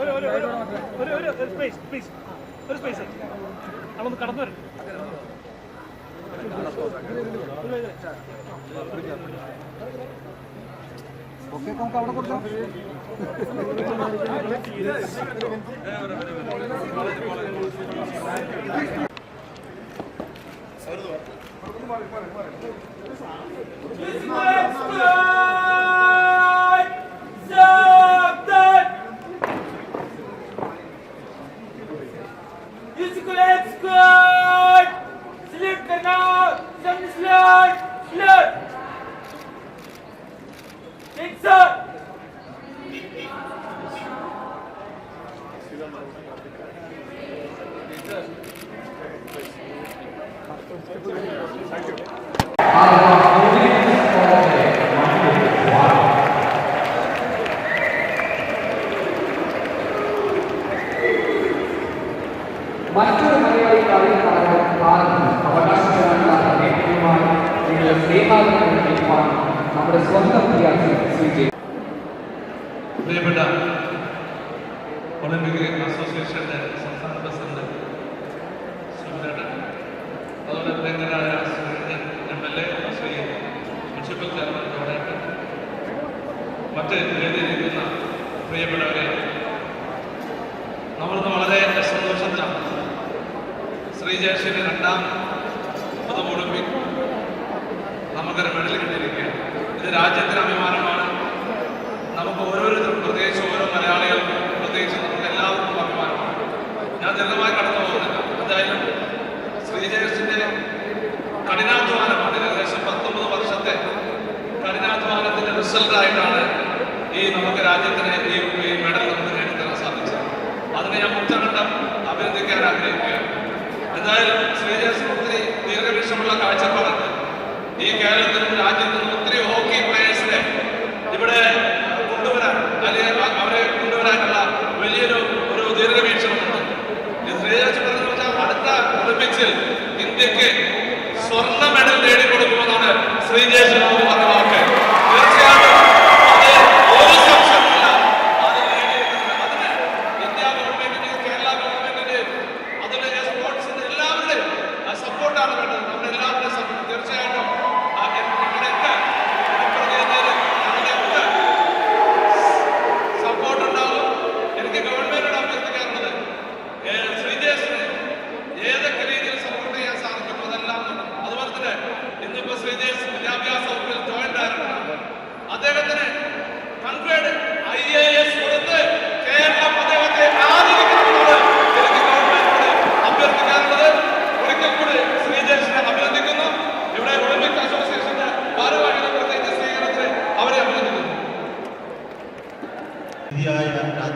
ഒരു ഒരു ഒരു സ്പേസ് പ്ലീസ് ഒരു സ്പേസ് അതൊന്ന് കടന്നു വരും ఒకే కొంక అవడకూడదు సరిదు മറ്റൊരു മലയാളി കളിക്കാരൻ ഭാരതം അവകാശപ്പെടാനുള്ള നേതൃത്വമായി നിങ്ങളുടെ സ്നേഹാദരം നൽകുവാൻ നമ്മുടെ സ്വന്തം വിദ്യാർത്ഥി ശ്രീ ജെ പ്രിയപ്പെട്ട ഒളിമ്പിക് അസോസിയേഷന്റെ സംസ്ഥാന പ്രസിഡന്റ് സുബ്രേട്ടൻ അതുപോലെ തെങ്ങനായ Shri M L A Shri municipal chairman ജോണേട്ടൻ മറ്റ് വേദിയിലിരിക്കുന്ന പ്രിയപ്പെട്ടവരെ നമ്മൾക്ക് വളരെ സന്തോഷത്തിലാണ് ശ്രീജേഷിന്റെ രണ്ടാം പൊതു ഒളിമ്പിക് നമുക്കൊരു മെഡൽ കിട്ടിയിരിക്കുകയാണ്. ഇത് രാജ്യത്തിന് അഭിമാനമാണ് നമുക്ക് ഓരോരുത്തർക്കും പ്രത്യേകിച്ച് ഓരോ മലയാളികൾക്കും പ്രത്യേകിച്ച് നമുക്ക് എല്ലാവർക്കും അഭിമാനമാണ് ഞാൻ ദീർഘമായി കടന്നു പോകുന്നില്ല എന്തായാലും ശ്രീജയസിന്റെ കഠിനാധ്വാനമാണ് ഏകദേശം പത്തൊമ്പത് വർഷത്തെ കഠിനാധ്വാനത്തിന്റെ റിസൾട്ടായിട്ടാണ് ഈ നമുക്ക് രാജ്യത്തിന് ഈ മെഡൽ നമുക്ക് നേടിത്തരാൻ സാധിച്ചത്. അതിനെ ഞാൻ മുക്തകണ്ഠം അഭിനന്ദിക്കാൻ ആഗ്രഹിക്കുകയാണ്. എന്തായാലും ശ്രീജയസിന് ഒത്തിരി ദീർഘവീക്ഷമുള്ള കാഴ്ചപ്പാടുണ്ട് ഈ കേരളത്തിനും രാജ്യത്തിനും ഒത്തിരി ഹോക്കി പ്ലേയേഴ്സിനെ ഇവിടെ കൊണ്ടുവരാൻ അല്ലെങ്കിൽ അവരെ കൊണ്ടുവരാനുള്ള വലിയൊരു ഒരു ദീർഘവീക്ഷണമുണ്ട്. ശ്രീജേഷ് പറഞ്ഞു വെച്ചാൽ അടുത്ത ഒളിമ്പിക്സിൽ ഇന്ത്യയ്ക്ക് സ്വർണ മെഡൽ നേടിക്കൊടുക്കുമെന്നാണ് ശ്രീജേഷ്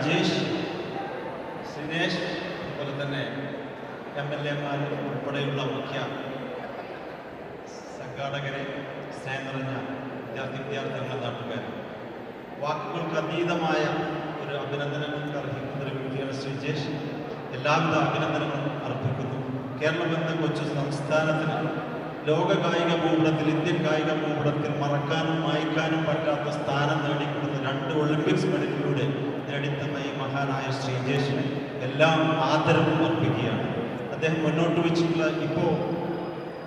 രാജേഷ് സിനേഷ് അതുപോലെ തന്നെ എം എൽ എമാർ ഉൾപ്പെടെയുള്ള മുഖ്യ സംഘാടകരെ സ്നേഹം നിറഞ്ഞ വിദ്യാർത്ഥി വിദ്യാർത്ഥികളുടെ നാട്ടുകാർ. വാക്കുകൾക്ക് അതീതമായ ഒരു അഭിനന്ദനങ്ങൾക്ക് അർഹിക്കുന്ന ഒരു വ്യക്തിയാണ് ശ്രീജേഷ് എല്ലാവിധ അഭിനന്ദനങ്ങളും അർപ്പിക്കുന്നു. കേരളം എന്ന കൊച്ചു സംസ്ഥാനത്തിന് ലോക കായിക ഭൂപടത്തിൽ ഇന്ത്യൻ കായിക ഭൂപടത്തിൽ മറക്കാനും മായ്ക്കാനും പറ്റാത്ത സ്ഥാനം നേടിക്കൊടുത്ത രണ്ട് ഒളിമ്പിക്സ് മെഡലിലൂടെ നേടിത്തന്ന ഈ മഹാനായ ശ്രീജേഷിന് എല്ലാം ആദരവും അർപ്പിക്കുകയാണ്. അദ്ദേഹം മുന്നോട്ട് വെച്ചിട്ടുള്ള ഇപ്പോൾ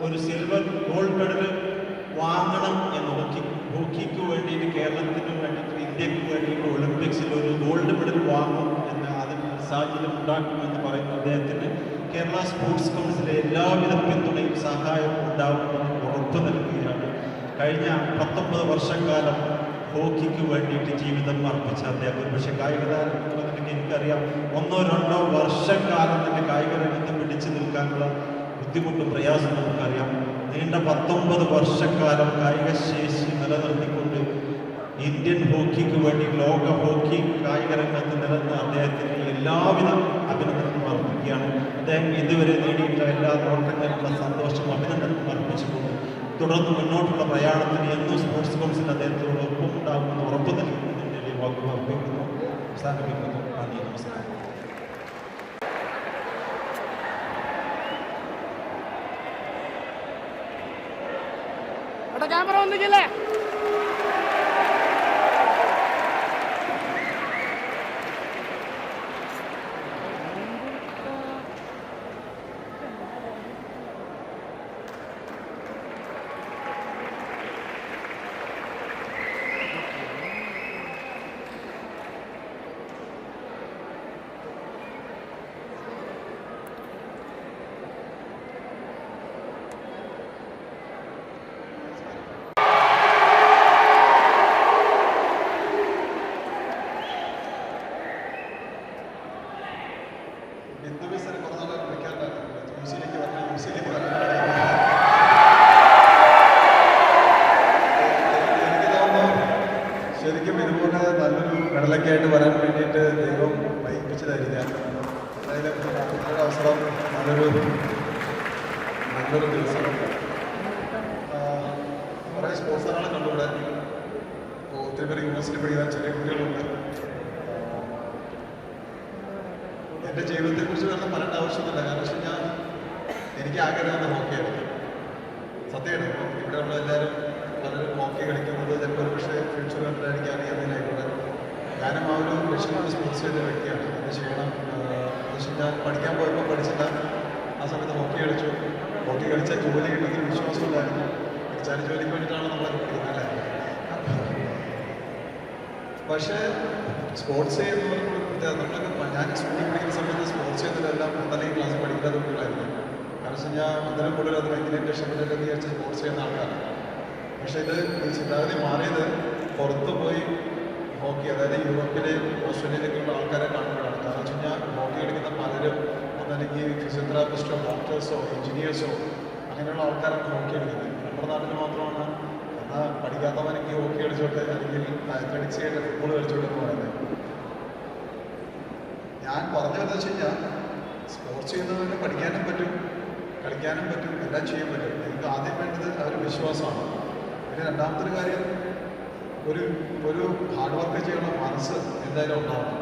ഒരു സിൽവർ ഗോൾഡ് മെഡൽ വാങ്ങണം എന്ന് ഹോക്കി ഹോക്കിക്ക് വേണ്ടിയിട്ട് കേരളത്തിന് വേണ്ടിയിട്ട് ഇന്ത്യയ്ക്ക് വേണ്ടിയിട്ട് ഒളിമ്പിക്സിൽ ഒരു ഗോൾഡ് മെഡൽ വാങ്ങും എന്ന അതിന് സാഹചര്യം ഉണ്ടാക്കുമെന്ന് പറയുന്ന അദ്ദേഹത്തിന് കേരള സ്പോർട്സ് കൗൺസിലെ എല്ലാവിധ പിന്തുണയും സഹായവും ഉണ്ടാവുമെന്ന് ഉറപ്പ് നൽകുകയാണ്. കഴിഞ്ഞ പത്തൊമ്പത് വർഷക്കാലം ഹോക്കിക്ക് വേണ്ടിയിട്ട് ജീവിതം അർപ്പിച്ച അദ്ദേഹം പക്ഷെ കായിക താരം എന്നുള്ളതിലേക്ക് എനിക്കറിയാം. ഒന്നോ രണ്ടോ വർഷക്കാലം തന്നെ കായിക രംഗത്ത് പിടിച്ചു നിൽക്കാനുള്ള ബുദ്ധിമുട്ടും പ്രയാസം നമുക്കറിയാം നീണ്ട പത്തൊമ്പത് വർഷക്കാലം കായിക ശേഷി നിലനിർത്തിക്കൊണ്ട് ഇന്ത്യൻ ഹോക്കിക്ക് വേണ്ടി ലോക ഹോക്കി കായിക രംഗത്ത് നിലനിന്ന അദ്ദേഹത്തിന് എല്ലാവിധ അഭിനന്ദനങ്ങളും അർപ്പിക്കുകയാണ്. അദ്ദേഹം ഇതുവരെ നേടിയിട്ടുള്ള എല്ലാ നേട്ടങ്ങളിലുള്ള സന്തോഷം അഭിനന്ദനം അർപ്പിച്ചുകൊണ്ട് തുടർന്ന് മുന്നോട്ടുള്ള പ്രയാണത്തിന് എന്നും സ്പോർട്സ് കൗൺസിൽ അദ്ദേഹത്തോട് ഒപ്പം ഉണ്ടാകുമെന്ന് ഉറപ്പ് നൽകുന്നതിന്റെ വാക്കുകൾ അർപ്പിക്കുന്നു. അവസാനിപ്പിക്കുന്നു. നന്ദി. നമസ്കാരം. ക്യാമറ ഒന്നിക്കില്ലേ ഹിന്ദുവിൽ സാർ കുറഞ്ഞ വിളിക്കാറുണ്ടായിരുന്നു യൂസിലേക്ക് വരണം യൂസിലേക്ക് വരണം. ശരിക്കും ഇതുപോലെ നല്ലൊരു മെഡലൊക്കെ ആയിട്ട് വരാൻ വേണ്ടിയിട്ട് ദൈവം വൈകിപ്പിച്ചതായിരുന്നു എന്തായാലും നല്ലൊരു അവസരം നല്ലൊരു നല്ലൊരു ദിവസം. കുറേ സ്പോൺസറാണ് കണ്ടുകൂടെ ഇപ്പോൾ ഒത്തിരി പേര് യൂണിവേഴ്സിറ്റി പഠിക്കുന്ന ചെറിയ കുട്ടികളുണ്ട്. എന്റെ ജീവിതത്തെക്കുറിച്ച് വേറെ പറയേണ്ട ആവശ്യമൊന്നുമില്ല. കാരണം വെച്ച് കഴിഞ്ഞാൽ എനിക്ക് ആഗ്രഹം ഹോക്കിയായിരുന്നു സത്യമാണ് ഇപ്പം ഇവിടെ ഉള്ള എല്ലാവരും പലരും ഹോക്കി കളിക്കുന്നത് ചിലപ്പോൾ ഒരു പക്ഷേ ഫ്യൂച്ചർ കണ്ടിട്ടായിരിക്കും അറിയാമെന്നായിക്കോട്ടെ ഞാനും ആ ഒരു ലക്ഷ്യമാണ് സ്പോർട്സ് ചെയ്ത വ്യക്തിയാണ്. അത് ചെയ്യണം. കഴിഞ്ഞാൽ പഠിക്കാൻ പോയപ്പോൾ പഠിച്ചില്ല. ആ സമയത്ത് ഹോക്കി കളിച്ചു. ഹോക്കി കളിച്ചാൽ ജോലി കിട്ടുന്നതിന് വിശ്വാസം ഉണ്ടായിരുന്നു പഠിച്ചാൽ ജോലിക്ക് വേണ്ടിയിട്ടാണ് നമ്മളെ പഠിക്കുന്നത് അല്ലേ? പക്ഷേ സ്പോർട്സ് ചെയ്യുന്നവർ നമ്മളൊക്കെ ഞാൻ സ്കൂളിൽ പഠിക്കുന്ന സമയത്ത് സ്പോർട്സ് ചെയ്യുന്നതെല്ലാം ഒന്നല്ലെങ്കിൽ ക്ലാസ് പഠിക്കാത്ത കുട്ടികളായിരുന്നു കാരണം വെച്ച് കഴിഞ്ഞാൽ അതിലും കൂടുതൽ അത് ഭയങ്കര ഇഷ്ടപ്പെട്ടിട്ട് വിചാരിച്ച് സ്പോർട്സ് ചെയ്യുന്ന ആൾക്കാരാണ് പക്ഷേ ഇത് ഈ ചിന്താഗതി മാറിയത് പുറത്ത് പോയി ഹോക്കി അതായത് യൂറോപ്പിലെ ഓസ്ട്രേലിയയിലേക്കുള്ള ആൾക്കാരെ കാണുമ്പോഴാണ്. കാരണം വെച്ച് കഴിഞ്ഞാൽ ഹോക്കി കളിക്കുന്ന പലരും ഒന്നല്ലെങ്കിൽ ഫിസിയോതെറാപ്പിസ്റ്റോ ഡോക്ടേഴ്സോ എഞ്ചിനീയേഴ്സോ അങ്ങനെയുള്ള ആൾക്കാരാണ് ഹോക്കി കളിക്കുന്നത്. നമ്മുടെ നാട്ടിൽ മാത്രമാണ്. എന്നാൽ പഠിക്കാത്തവനെങ്കിൽ ഹോക്കി കളിച്ചോട്ടെ അല്ലെങ്കിൽ അത്ലറ്റിക്സ് ആയിട്ട് ഫുട്ബോൾ കളിച്ചോട്ടെ എന്ന് പറയുന്നത്. ഞാൻ പറഞ്ഞു വെച്ച് കഴിഞ്ഞാൽ സ്പോർട്സ് ചെയ്യുന്നവന് പഠിക്കാനും പറ്റും കളിക്കാനും പറ്റും എല്ലാം ചെയ്യാൻ പറ്റും. നിങ്ങൾക്ക് ആദ്യം വേണ്ടത് അവർ വിശ്വാസമാണ്. പിന്നെ രണ്ടാമത്തൊരു കാര്യം ഒരു ഒരു ഹാർഡ് വർക്ക് ചെയ്യണ മനസ്സ് എന്തായാലും ഉണ്ടാവണം.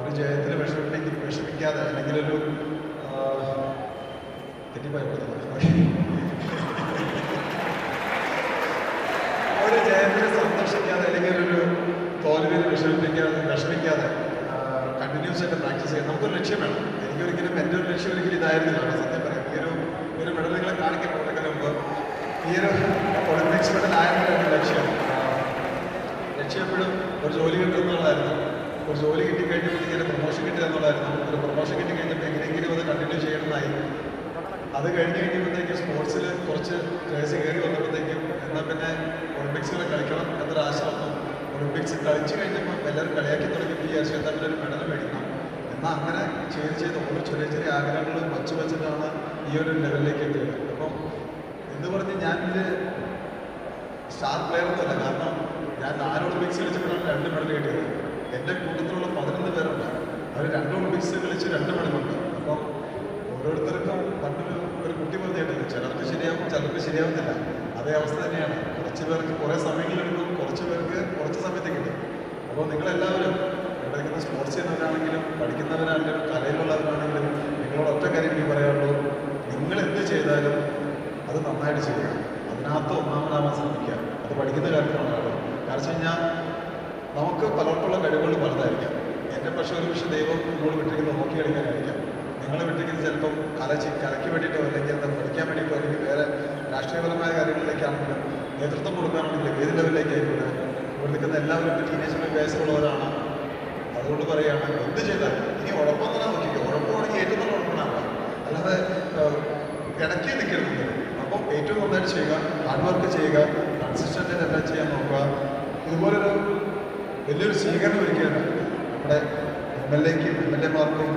ഒരു ജയത്തിൽ വിഷമിട്ടെങ്കിൽ വിഷമിക്കാതെ അല്ലെങ്കിൽ ഒരു ഒരു ജയത്തിൽ സന്തോഷിക്കാതെ അല്ലെങ്കിൽ ഒരു തോൽവിയിൽ വിഷമിപ്പിക്കാതെ വിഷമിക്കാതെ കണ്ടിന്യൂസ് ആയിട്ട് പ്രാക്ടീസ് ചെയ്യാം. നമുക്കൊരു ലക്ഷ്യം വേണം. എനിക്കൊരിക്കലും എന്റെ ഒരു ലക്ഷ്യം ഒരിക്കലും ഇതായിരുന്നില്ല. സത്യം പറയാം. ഈ ഒരു ഒരു മെഡൽ കാണിക്കാൻ പോകുന്നതിന് മുമ്പ് ഈ ഒരു ഒളിമ്പിക്സ് മെഡൽ ആയിരുന്നു ലക്ഷ്യം ലക്ഷ്യം എപ്പോഴും ഒരു ജോലി കിട്ടുക എന്നുള്ളതായിരുന്നു. ഒരു ജോലി കിട്ടിക്കഴിഞ്ഞപ്പോഴത്തേക്കും പ്രൊമോഷൻ കിട്ടുക എന്നുള്ളതായിരുന്നു. ഒരു പ്രൊമോഷൻ കിട്ടി കിട്ടിക്കഴിഞ്ഞപ്പോൾ എങ്ങനെയെങ്കിലും അത് കണ്ടിന്യൂ ചെയ്യണമെന്നായി. അത് കഴിഞ്ഞ് കഴിഞ്ഞപ്പോഴത്തേക്കും സ്പോർട്സിൽ കുറച്ച് ജേഴ്സി കയറി വന്നപ്പോഴത്തേക്കും എന്നാൽ പിന്നെ ഒളിമ്പിക്സിൽ കളിക്കണം എന്നൊരു ആശ വന്നു. ഒളിമ്പിക്സ് കളിച്ചു കഴിഞ്ഞപ്പോൾ എല്ലാവരും കളിയാക്കി തുടങ്ങി ഈ എന്നാൽ പിന്നെ ഒരു മെഡൽ മേടിക്കണം. എന്നാൽ അങ്ങനെ ചെയ്ത് ചെയ്ത് ഓരോ ചെറിയ ചെറിയ ആഗ്രഹങ്ങൾ വച്ച് വെച്ചിട്ടാണ് ഈ ഒരു ലെവലിലേക്ക് എത്തിയത്. അപ്പം എന്ന് പറഞ്ഞ് ഞാനിത് സ്റ്റാർ പ്ലെയർ ഒന്നുമല്ല കാരണം ഞാൻ നാല് ഒളിമ്പിക്സ് കളിച്ചപ്പോഴാണ് രണ്ട് മെഡൽ കിട്ടിയത്. എന്റെ കൂട്ടത്തിലുള്ള പതിനൊന്ന് പേരുണ്ട്. അവർ രണ്ട് ഒളിമ്പിക്സ് കളിച്ച് രണ്ട് മെഡലുണ്ട് അപ്പം ഓരോരുത്തർക്കും പണ്ടൊരു ഒരു കുട്ടി പറഞ്ഞിട്ടില്ല ചിലർക്ക് ശരിയാവും ചിലർക്ക് ശരിയാവുന്നില്ല. അതേ അവസ്ഥ തന്നെയാണ്. കുറച്ച് പേർക്ക് കുറേ സമയങ്ങളെടുക്കും കുറച്ച് പേർക്ക് കുറച്ച് സമയത്ത് കിട്ടും. അപ്പോൾ നിങ്ങളെല്ലാവരും ഇവിടെ നിൽക്കുന്ന സ്പോർട്സ് ചെയ്യുന്നവരാണെങ്കിലും പഠിക്കുന്നവരാണെങ്കിലും കലയിലുള്ളവരാണെങ്കിലും നിങ്ങളോട് ഒറ്റ കാര്യം എനിക്ക് പറയാനുള്ളൂ. നിങ്ങൾ എന്ത് ചെയ്താലും അത് നന്നായിട്ട് ചെയ്യുക. അതിനകത്ത് ഒന്നാമതാവാൻ ശ്രമിക്കുക. അത് പഠിക്കുന്ന കാര്യത്തിലാണ് കാരണം വെച്ച് കഴിഞ്ഞാൽ നമുക്ക് പലർക്കുള്ള കഴിവുകൾ പലതായിരിക്കാം. എന്റെ പക്ഷേ ഒരു പക്ഷേ ദൈവം നമ്മൾ വിട്ടിരിക്കുന്നത് നോക്കി കളിക്കാനായിരിക്കാം നിങ്ങൾ വിട്ടിരിക്കുന്നത് ചിലപ്പം കല കലയ്ക്ക് വേണ്ടിയിട്ടോ അല്ലെങ്കിൽ എന്താ പഠിക്കാൻ വേണ്ടിയിട്ടോ അല്ലെങ്കിൽ വേറെ രാഷ്ട്രീയപരമായ കാര്യങ്ങളിലേക്കാണെങ്കിലും നേതൃത്വം കൊടുക്കാനാണെങ്കിൽ ഏത് ലെവലിലേക്ക് ആയിക്കോട്ടെ? ഇവിടെ നിൽക്കുന്ന എല്ലാവരും ഇപ്പോൾ ടീനേജ് വയസ്സുള്ളവരാണ്. അതുകൊണ്ട് പറയുകയാണ് എന്ത് ചെയ്താൽ ഇനി ഉഴപ്പം തന്നെ നോക്കിക്കുക ഉഴപ്പമാണെങ്കിൽ ഏറ്റവും നല്ല ഉഴപ്പണമല്ല അല്ലാതെ കിടക്കി നിൽക്കരുത്. അപ്പം ഏറ്റവും നന്നായിട്ട് ചെയ്യുക ഹാർഡ് വർക്ക് ചെയ്യുക കൺസിസ്റ്റന്റ് എല്ലാം ചെയ്യാൻ നോക്കുക. ഇതുപോലൊരു വലിയൊരു സ്വീകരണം ഒരുക്കുകയാണ് നമ്മുടെ എം എൽ എക്കും എം എൽ എമാർക്കും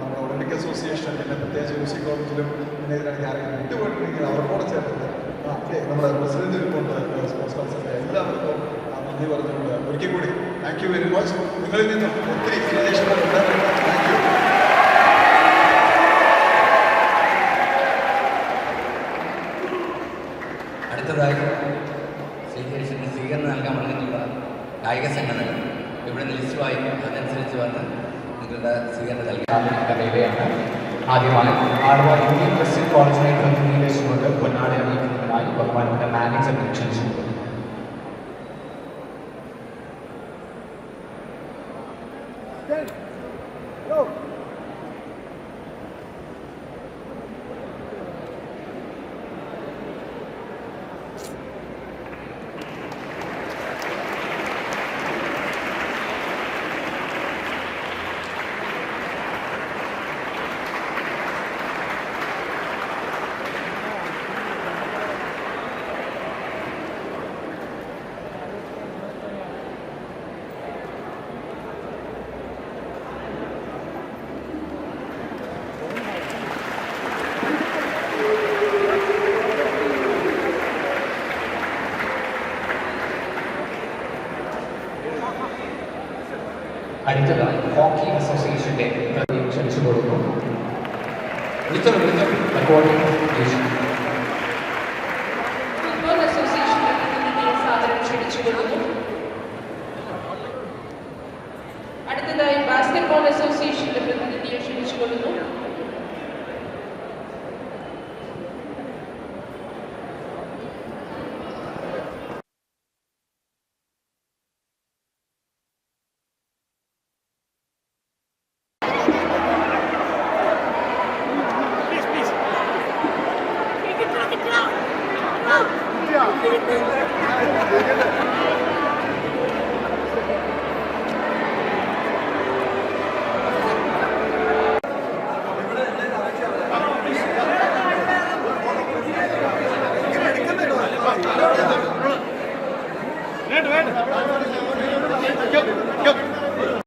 നമ്മുടെ ഒളിമ്പിക് അസോസിയേഷൻ പിന്നെ പ്രത്യേകിച്ച് മ്യൂസിക് കോളേജിലും പിന്നെ ഇതിനിടയ്ക്ക് ആരെങ്കിലും വിട്ടുപോയിട്ടുണ്ടെങ്കിൽ അവർക്കൂടെ ചേർത്തിട്ട് ആ, ഓക്കെ നമ്മുടെ പ്രസിഡന്റ് റിപ്പോർട്ട് സ്പോർട്സ് എല്ലാവർക്കും നന്ദി പറഞ്ഞുകൊണ്ട് ഒരിക്കൽ കൂടി താങ്ക് യു വെരി മച്ച് നിങ്ങളിൽ നിന്നും ഒത്തിരി താങ്ക് യു അടുത്തതായി സ്വീകരിച്ചിട്ട് സ്വീകരണം നൽകാൻ പറഞ്ഞിട്ടുള്ള കായിക സംഘടനകൾ. ഇവിടെ ലിസ്റ്റ് വായിക്കും. അതനുസരിച്ച് വന്ന് നിങ്ങളുടെ സ്വീകരണം നൽകാൻ ആദ്യമായി ആലുവ ഇന്ത്യൻ ക്രിസ്ത്യൻ കോളേജിനെ പ്രതിനിധീകരിച്ചുകൊണ്ട് പൊന്നാടി about one romantic connection അടുത്തതായി ഹോക്കി അസോസിയേഷന്റെ വിളിച്ചോളൂ അക്കോർഡിംഗ് യേശു ഫുട്ബോൾ അസോസിയേഷന്റെ പ്രതിനിധിയെ സാദരം അടുത്തതായി ബാസ്കറ്റ്ബോൾ അസോസിയേഷന്റെ പ്രതിനിധിയെ ക്ഷണിച്ചുകൊള്ളുന്നു. Please, ആ